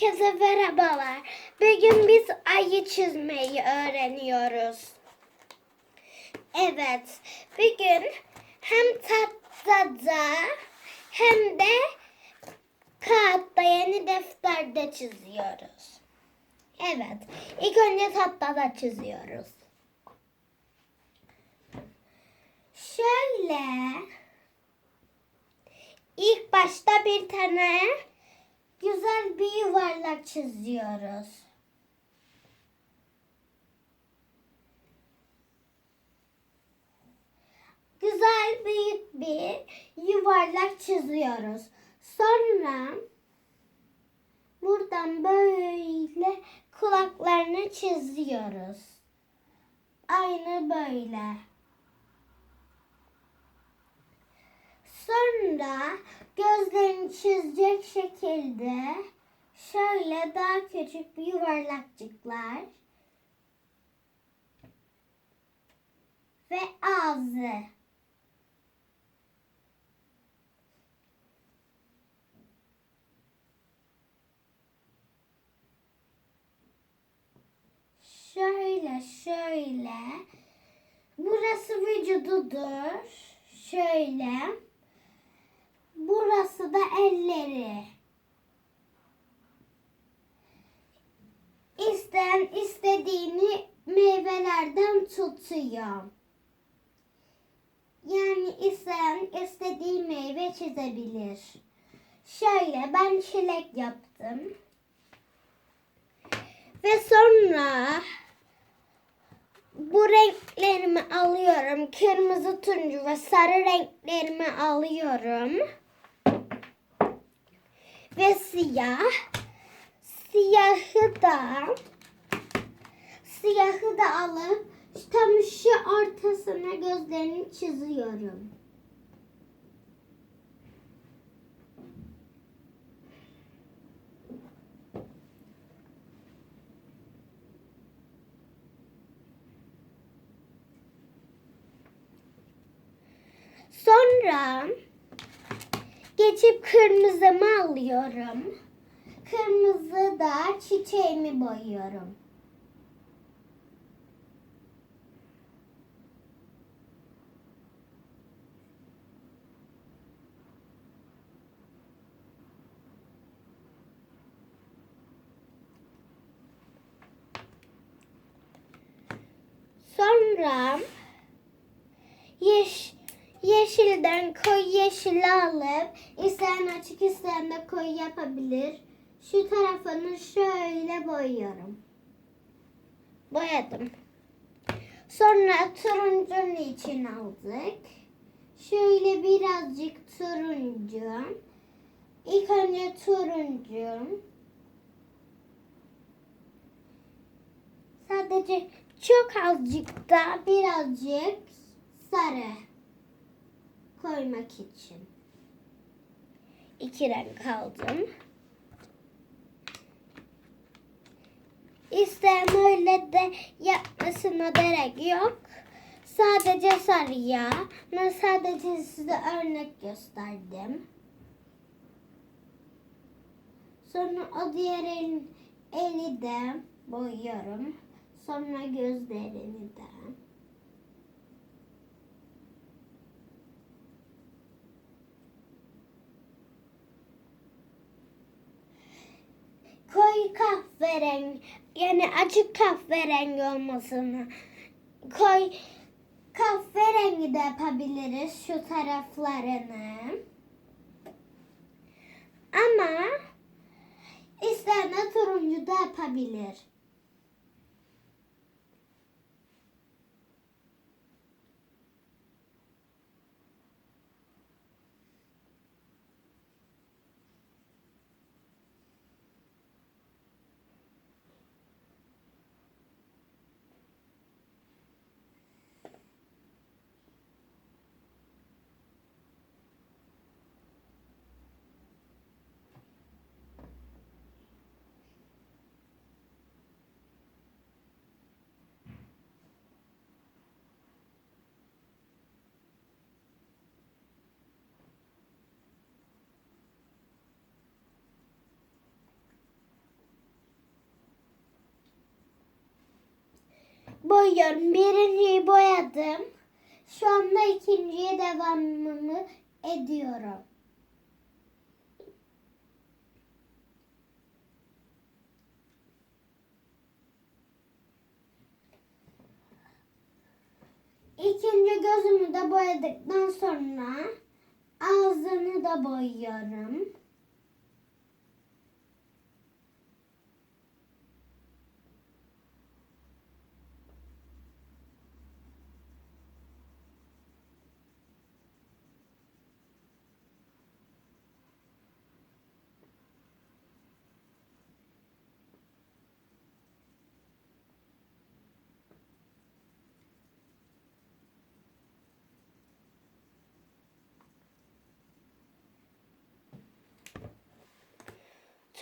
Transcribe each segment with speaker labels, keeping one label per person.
Speaker 1: Herkese merhabalar. Bugün biz ayı çizmeyi öğreniyoruz. Evet, bugün hem tahtada hem de kağıtta yeni defterde çiziyoruz. Evet, ilk önce tahtada çiziyoruz. Şöyle ilk başta bir tane güzel bir yuvarlak çiziyoruz. Güzel büyük bir yuvarlak çiziyoruz. Sonra buradan böyle kulaklarını çiziyoruz. Aynı böyle. Sonra gözlerini çizecek şekilde şöyle daha küçük bir yuvarlakçıklar ve ağzı. Şöyle şöyle. Burası vücududur. Şöyle. Burası da elleri. İsteyen istediğini meyvelerden tutuyor. Yani isteyen istediği meyve çizebilir. Şöyle ben çilek yaptım. Ve sonra bu renklerimi alıyorum. Kırmızı, turuncu ve sarı renklerimi alıyorum. Ve siyah. Siyahı da siyahı da alıp tam şu ortasına gözlerini çiziyorum. Sonra geçip kırmızımı alıyorum. Kırmızı da çiçeğimi boyuyorum. Sonra yeş, yeşilden koyu yeşili alıp isteyen açık isteyen de koyu yapabilir. Şu tarafını şöyle boyuyorum. Boyadım. Sonra turuncunun için aldık. Şöyle birazcık turuncu. İlk önce turuncu. Sadece çok azıcık da birazcık sarı koymak için. İki renk aldım. İsteyen öyle de yapmasına gerek yok. Sadece sarıya. Ben sadece size örnek gösterdim. Sonra o diğer eli de boyuyorum. Sonra gözlerini de. Koyu kahverengi yani açık kahverengi olmasını koy kahverengi de yapabiliriz şu taraflarını. Ama isteyen turuncu da yapabilir. Boyuyorum. Birinciyi boyadım. Şu anda ikinciye devamını ediyorum. İkinci gözümü de boyadıktan sonra ağzını da boyuyorum.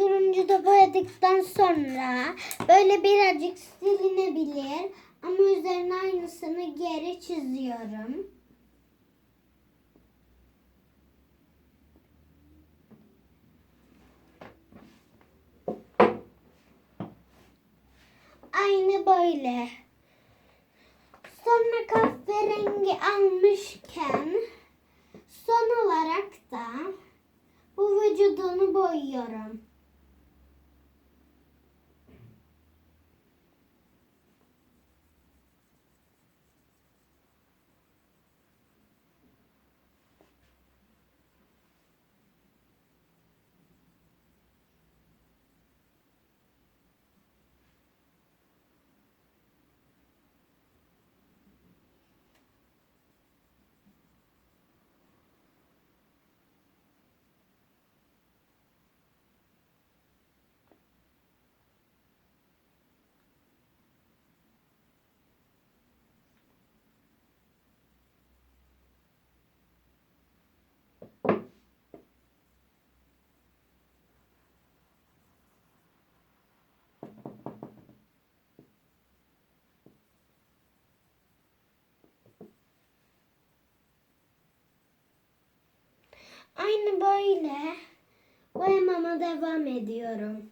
Speaker 1: Turuncu da boyadıktan sonra böyle birazcık silinebilir ama üzerine aynısını geri çiziyorum. Aynı böyle. Sonra kahverengi almışken son olarak da bu vücudunu boyuyorum. Aynı böyle boyamama devam ediyorum.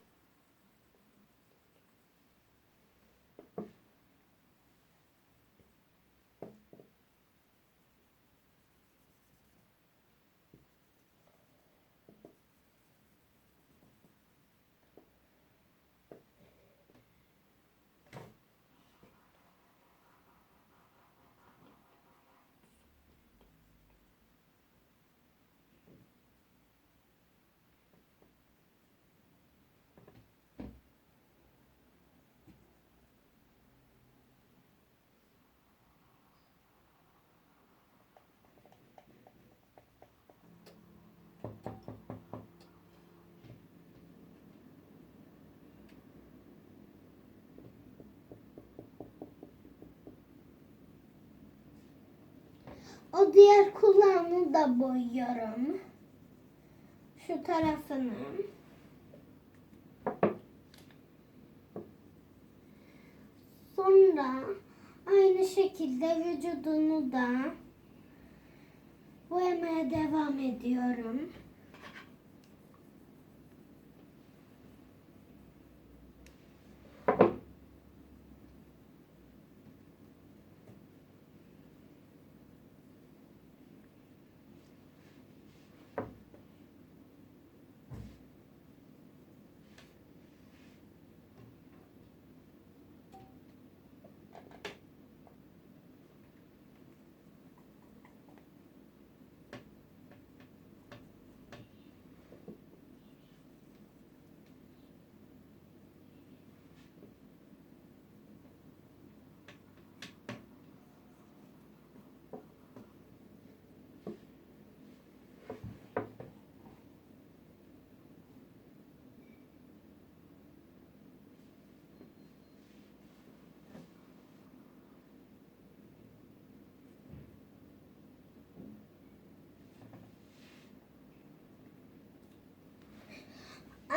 Speaker 1: O diğer kulağını da boyuyorum. Şu tarafını. Sonra aynı şekilde vücudunu da boyamaya devam ediyorum.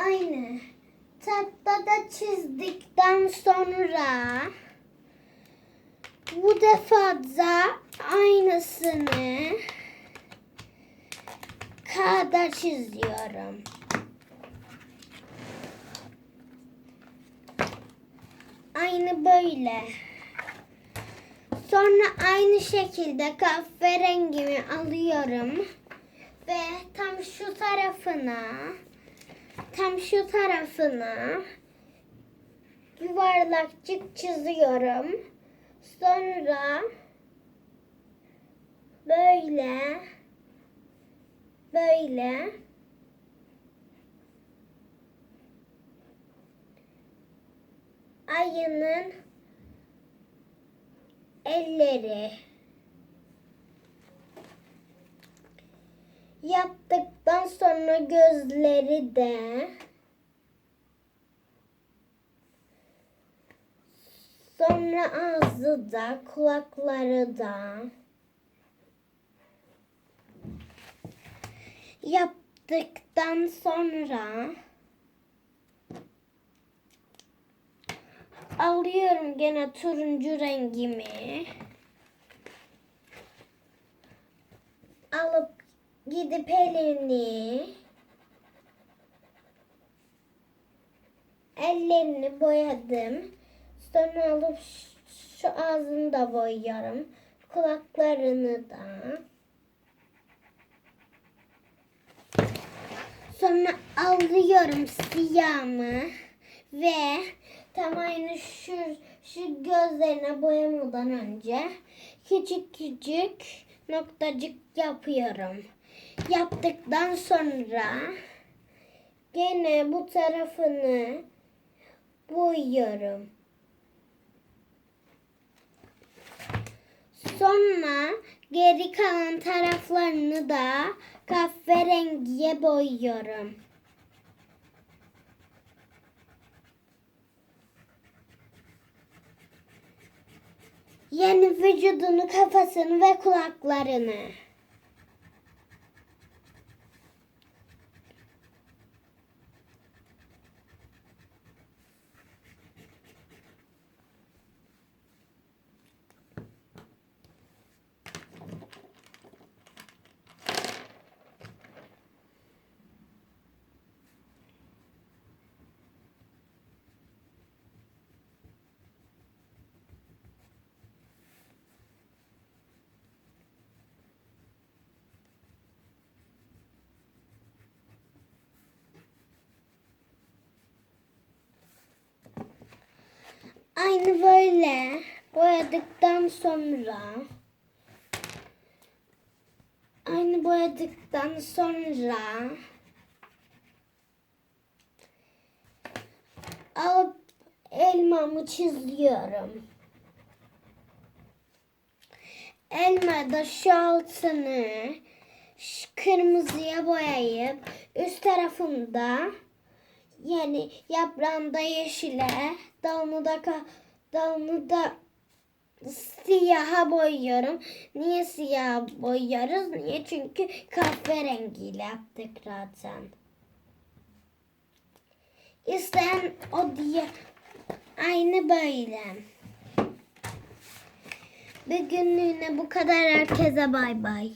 Speaker 1: Aynı. Tahtada çizdikten sonra bu defa da aynısını kağıda çiziyorum. Aynı böyle. Sonra aynı şekilde kahverengimi alıyorum ve tam şu tarafına tam şu tarafına yuvarlakçık çiziyorum. Sonra böyle böyle ayının elleri yaptıktan sonra gözleri de sonra ağzı da kulakları da yaptıktan sonra alıyorum gene turuncu rengimi. Alıp gidip elini ellerini boyadım. Sonra alıp şu ağzını da boyuyorum. Kulaklarını da. Sonra alıyorum siyahımı ve tam aynı şu, şu gözlerine boyamadan önce küçük küçük noktacık yapıyorum. Yaptıktan sonra gene bu tarafını boyuyorum. Sonra geri kalan taraflarını da kahverengiye boyuyorum. Yani vücudunu, kafasını ve kulaklarını. Aynı böyle boyadıktan sonra aynı boyadıktan sonra alıp elmamı çiziyorum. Elmada şu altını şu kırmızıya boyayıp üst tarafında yani yaprağında yeşile, dalını da dalını da siyaha boyuyorum. Niye siyah boyuyoruz? Niye? Çünkü kahverengiyle yaptık zaten. İsteyen o diye aynı böyle. Bir günlüğüne bu kadar herkese bay bay.